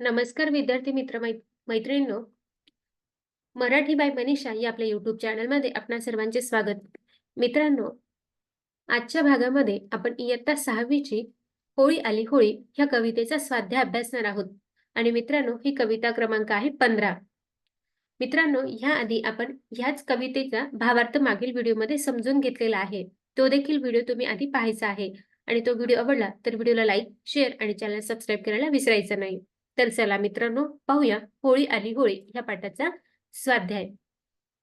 नमस्कार विद्यार्थी मित्र मैत्रिणींनो. मराठी बाय मनीषा या आपल्या युट्यूब चॅनलमध्ये आपणा सर्वांचे स्वागत. मित्रांनो आजच्या भागामध्ये आपण इयत्ता सहावीची होळी आली. होळी ह्या कवितेचा स्वाध्याय अभ्यासणार आहोत. आणि मित्रांनो ही कविता क्रमांक आहे पंधरा. मित्रांनो ह्या आधी आपण ह्याच कवितेचा भावार्थ मागील व्हिडिओमध्ये समजून घेतलेला आहे. तो देखील व्हिडिओ तुम्ही आधी पाहायचा आहे. आणि तो व्हिडिओ आवडला तर व्हिडिओला लाईक शेअर आणि चॅनल सबस्क्राईब करायला विसरायचं नाही. तर चला मित्रांनो पाहूया होळी आली होळी ह्या पाठाचा स्वाध्याय.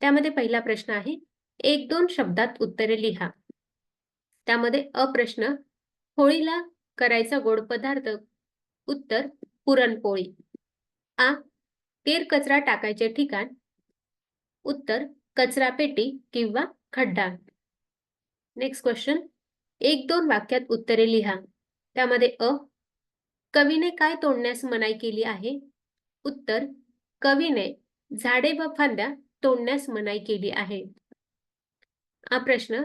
त्यामध्ये पहिला प्रश्न आहे एक दोन शब्दात उत्तरे लिहा. त्यामध्ये अप्रश्न होळीला करायचा गोड पदार्थ उत्तर पुरणपोळी. आ तेर कचरा टाकायचे ठिकाण उत्तर कचरा पेटी किंवा खड्डा. नेक्स्ट क्वेश्चन एक दोन वाक्यात उत्तरे लिहा. त्यामध्ये अ कवीने काय तोडण्यास मनाई केली आहे? उत्तर कवीने झाडे व फांद्या तोडण्यास मनाई केली आहे. हा प्रश्न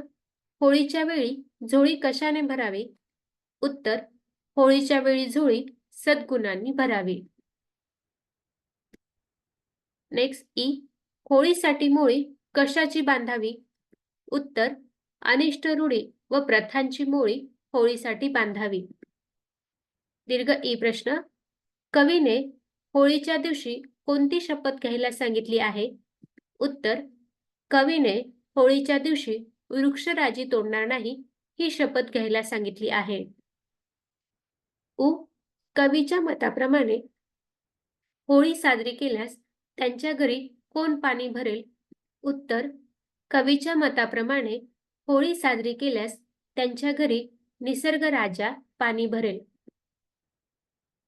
होळीच्या वेळी झोळी कशाने भरावी? उत्तर होळीच्या वेळी झोळी सद्गुणांनी भरावी. नेक्स्ट ई होळीसाठी मोळी कशाची बांधावी? उत्तर अनिष्ट रूढी व प्रथांची मोळी होळीसाठी बांधावी. दीर्घ ई प्रश्न. कवीने होळीच्या दिवशी कोणती शपथ घ्यायला सांगितली आहे? उत्तर कवीने होळीच्या दिवशी वृक्षराजी तोडणार नाही ही शपथ घ्यायला सांगितली आहे. उ कवीच्या मताप्रमाणे होळी साजरी केल्यास त्यांच्या घरी कोण पाणी भरेल? उत्तर कवीच्या मताप्रमाणे होळी साजरी केल्यास त्यांच्या घरी निसर्ग राजा पाणी भरेल.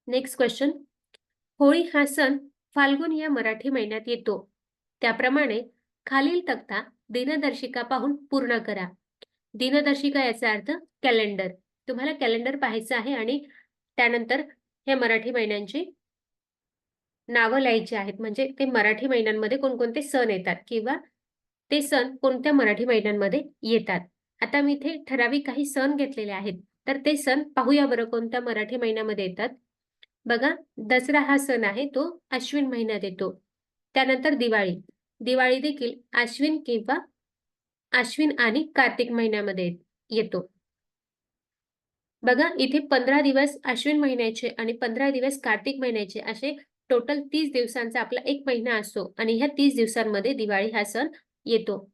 नेक्स्ट क्वेश्चन होळी हा सण फाल्गुन या मराठी महिन्यात येतो. त्याप्रमाणे खालील तक्ता दिनदर्शिका पाहून पूर्ण करा. दिनदर्शिका याचा अर्थ कॅलेंडर तुम्हाला कॅलेंडर पाहायचं आहे आणि त्यानंतर हे मराठी महिन्यांची नावं लिहायची आहेत. म्हणजे ते मराठी महिन्यांमध्ये कोणकोणते सण येतात किंवा ते सण कोणत्या मराठी महिन्यांमध्ये येतात. आता मी इथे ठराविक काही सण घेतलेले आहेत. तर ते सण पाहूया बरं कोणत्या मराठी महिन्यामध्ये येतात. बघा दसरा हा सण आहे तो अश्विन महिन्यात येतो. त्यानंतर दिवाळी. दिवाळी देखील अश्विन किंवा अश्विन आणि कार्तिक महिन्यामध्ये येतो. बघा इथे पंधरा दिवस अश्विन महिन्याचे आणि पंधरा दिवस कार्तिक महिन्याचे असे टोटल तीस दिवसांचा आपला एक महिना असतो आणि ह्या तीस दिवसांमध्ये दिवाळी हा सण येतो.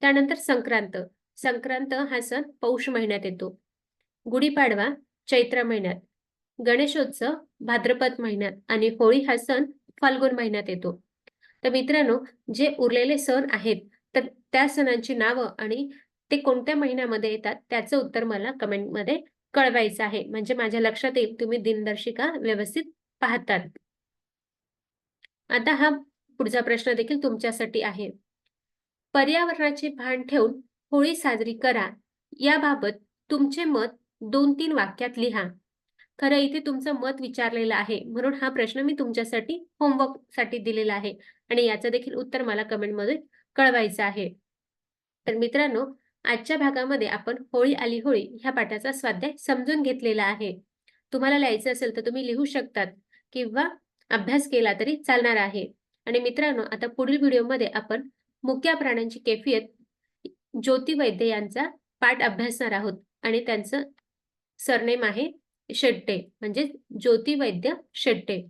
त्यानंतर संक्रांत. संक्रांत हा सण पौष महिन्यात येतो. गुढीपाडवा चैत्र महिन्यात. गणेशोत्सव भाद्रपद महिन्यात आणि होळी हा सण फाल्गुन महिन्यात येतो. तर मित्रांनो जे उरलेले सण आहेत तर त्या सणांची नावं आणि ते कोणत्या महिन्यामध्ये येतात त्याचं उत्तर मला कमेंटमध्ये कळवायचं आहे. म्हणजे माझ्या लक्षात येईल तुम्ही दिनदर्शिका व्यवस्थित पाहतात. आता हा पुढचा प्रश्न देखील तुमच्यासाठी आहे. पर्यावरणाचे भान ठेवून होळी साजरी करा. याबाबत तुमचे मत दोन तीन वाक्यात लिहा. खरं इथे तुमचं मत विचारलेलं आहे. म्हणून हा प्रश्न मी तुमच्यासाठी होमवर्कसाठी दिलेला आहे. आणि याचं देखील उत्तर मला कमेंटमध्ये कळवायचं आहे. तर मित्रांनो आजच्या भागामध्ये आपण होळी आली होळी ह्या पाठाचा स्वाध्याय समजून घेतलेला आहे. तुम्हाला लिहायचं असेल तर तुम्ही लिहू शकतात किंवा अभ्यास केला तरी चालणार आहे. आणि मित्रांनो आता पुढील व्हिडिओमध्ये आपण मुक्या प्राण्यांची कैफियत ज्योती वैद्य यांचा पाठ अभ्यासणार आहोत. आणि त्यांचं सरनेम आहे शेट्टे म्हणजे ज्योती वैद्य शेट्टे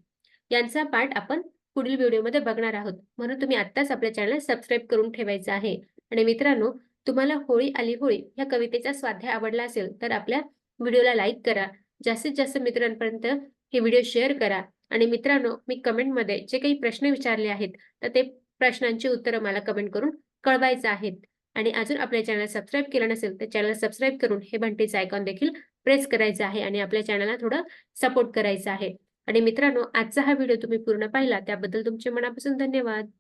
यांचा पाठ आपण पुढील व्हिडिओमध्ये बघणार आहोत. म्हणून तुम्ही आत्ताच आपल्या चॅनल सबस्क्राईब करून ठेवायचं आहे. आणि मित्रांनो तुम्हाला होळी आली होळी या कवितेचा स्वाध्याय आवडला असेल तर आपल्या व्हिडिओला लाईक करा. जास्तीत जास्त मित्रांपर्यंत हे व्हिडिओ शेअर करा. आणि मित्रांनो मी कमेंटमध्ये जे काही प्रश्न विचारले आहेत तर ते प्रश्नांची उत्तरं मला कमेंट करून कळवायचं आहेत. आणि अजून आपल्या चॅनल सबस्क्राईब केलं नसेल तर चॅनल सबस्क्राईब करून हे भंटीचं आयकॉन देखील प्रेस करायचं आहे आणि आपल्या चॅनलला थोडं सपोर्ट करायचं आहे. आणि मित्रांनो आजचा हा व्हिडिओ तुम्ही पूर्ण पाहिला त्याबद्दल तुमचे मनापासून धन्यवाद.